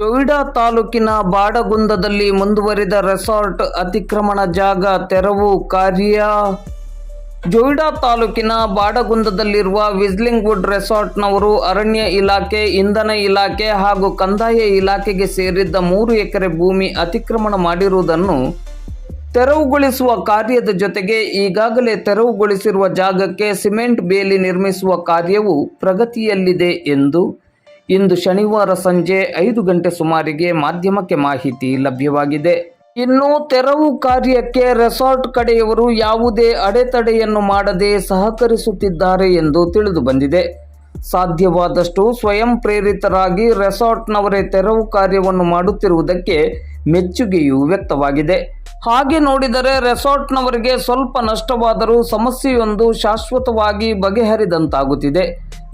ಜೊಯ್ಡಾ ತಾಲೂಕಿನ ಬಾಡಗುಂದದಲ್ಲಿ ಮುಂದುವರಿದ ರೆಸಾರ್ಟ್ ಅತಿಕ್ರಮಣ ಜಾಗ ತೆರವು ಕಾರ್ಯ. ಜೊಯ್ಡಾ ತಾಲೂಕಿನ ಬಾಡಗುಂದದಲ್ಲಿರುವ ವಿಸ್ಲಿಂಗ್ ವುಡ್ ರೆಸಾರ್ಟ್ನವರು ಅರಣ್ಯ ಇಲಾಖೆ, ಇಂಧನ ಇಲಾಖೆ ಹಾಗೂ ಕಂದಾಯ ಇಲಾಖೆಗೆ ಸೇರಿದ್ದ ಮೂರು ಎಕರೆ ಭೂಮಿ ಅತಿಕ್ರಮಣ ಮಾಡಿರುವುದನ್ನು ತೆರವುಗೊಳಿಸುವ ಕಾರ್ಯದ ಜೊತೆಗೆ ಈಗಾಗಲೇ ತೆರವುಗೊಳಿಸಿರುವ ಜಾಗಕ್ಕೆ ಸಿಮೆಂಟ್ ಬೇಲಿ ನಿರ್ಮಿಸುವ ಕಾರ್ಯವು ಪ್ರಗತಿಯಲ್ಲಿದೆ ಎಂದು ಇಂದು ಶನಿವಾರ ಸಂಜೆ ಐದು ಗಂಟೆ ಸುಮಾರಿಗೆ ಮಾಧ್ಯಮಕ್ಕೆ ಮಾಹಿತಿ ಲಭ್ಯವಾಗಿದೆ. ಇನ್ನು ತೆರವು ಕಾರ್ಯಕ್ಕೆ ರೆಸಾರ್ಟ್ ಕಡೆಯವರು ಯಾವುದೇ ಅಡೆತಡೆಯನ್ನು ಮಾಡದೆ ಸಹಕರಿಸುತ್ತಿದ್ದಾರೆ ಎಂದು ತಿಳಿದು ಬಂದಿದೆ. ಸಾಧ್ಯವಾದಷ್ಟು ಸ್ವಯಂ ಪ್ರೇರಿತರಾಗಿ ರೆಸಾರ್ಟ್ನವರೇ ತೆರವು ಕಾರ್ಯವನ್ನು ಮಾಡುತ್ತಿರುವುದಕ್ಕೆ ಮೆಚ್ಚುಗೆಯೂ ವ್ಯಕ್ತವಾಗಿದೆ. ಹಾಗೆ ನೋಡಿದರೆ ರೆಸಾರ್ಟ್ನವರಿಗೆ ಸ್ವಲ್ಪ ನಷ್ಟವಾದರೂ ಸಮಸ್ಯೆಯೊಂದು ಶಾಶ್ವತವಾಗಿ ಬಗೆಹರಿದಂತಾಗುತ್ತಿದೆ.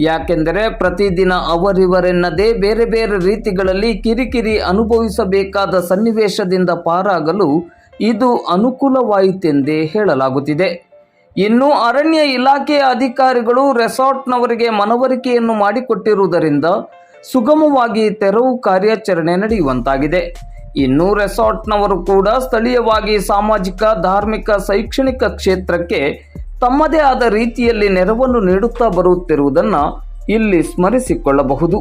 ಯಾಕೆಂದರೆ ಪ್ರತಿದಿನ ಅವರಿವರೆನ್ನದೇ ಬೇರೆ ಬೇರೆ ರೀತಿಗಳಲ್ಲಿ ಕಿರಿಕಿರಿ ಅನುಭವಿಸಬೇಕಾದ ಸನ್ನಿವೇಶದಿಂದ ಪಾರಾಗಲು ಇದು ಅನುಕೂಲವಾಯಿತೆಂದೇ ಹೇಳಲಾಗುತ್ತಿದೆ. ಇನ್ನು ಅರಣ್ಯ ಇಲಾಖೆಯ ಅಧಿಕಾರಿಗಳು ರೆಸಾರ್ಟ್ನವರಿಗೆ ಮನವರಿಕೆಯನ್ನು ಮಾಡಿಕೊಟ್ಟಿರುವುದರಿಂದ ಸುಗಮವಾಗಿ ತೆರವು ಕಾರ್ಯಾಚರಣೆ ನಡೆಯುವಂತಾಗಿದೆ. ಇನ್ನು ರೆಸಾರ್ಟ್ನವರು ಕೂಡ ಸ್ಥಳೀಯವಾಗಿ ಸಾಮಾಜಿಕ, ಧಾರ್ಮಿಕ, ಶೈಕ್ಷಣಿಕ ಕ್ಷೇತ್ರಕ್ಕೆ ತಮ್ಮದೇ ಆದ ರೀತಿಯಲ್ಲಿ ನೆರವನ್ನು ನೀಡುತ್ತಾ ಬರುತ್ತಿರುವುದನ್ನು ಇಲ್ಲಿ ಸ್ಮರಿಸಿಕೊಳ್ಳಬಹುದು.